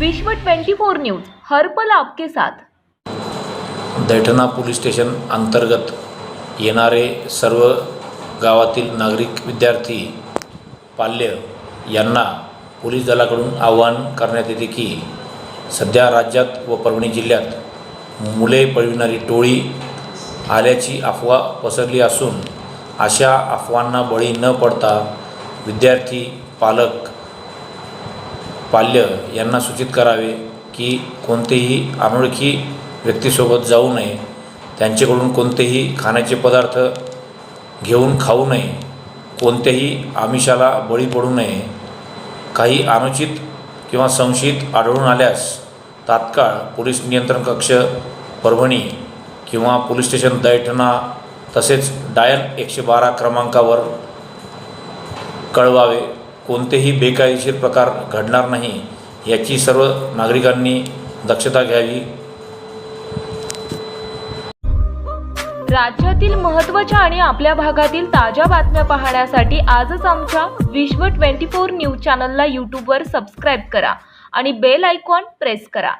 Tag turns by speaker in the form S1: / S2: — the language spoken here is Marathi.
S1: विश्व 24 न्यूज पल आपके साथ.
S2: दैठणा पोलीस स्टेशन अंतर्गत येणारे सर्व गावातील नागरिक विद्यार्थी पाल्य यांना पोलीस दलाकडून आवाहन करण्यात येते की सध्या राज्यात व परभणी जिल्ह्यात मुले पळविणारी टोळी आल्याची अफवा पसरली असून अशा अफवांना बळी न पडता विद्यार्थी पालक पाल्य यांना सूचित करावे की कोणतेही अनोळखी व्यक्तीसोबत जाऊ नये. त्यांच्याकडून कोणतेही खाण्याचे पदार्थ घेऊन खाऊ नये. कोणत्याही आमिषाला बळी पडू नये. काही अनुचित किंवा संशयित आढळून आल्यास तात्काळ पोलीस नियंत्रण कक्ष परभणी किंवा पोलीस स्टेशन दैठणा तसेच डायल एकशे बारा क्रमांकावर कळवावे. कोणतेही बेकायदेशीर प्रकार घडणार नाही याची सर्व नागरिकांनी दक्षता घ्यावी.
S1: राज्यातील महत्त्वाच्या आणि आपल्या भागातील ताज्या बातम्या पाहण्यासाठी आजच आमच्या विश्व 24 न्यूज चॅनलला यूट्यूबवर सबस्क्राईब करा आणि बेल आयकॉन प्रेस करा.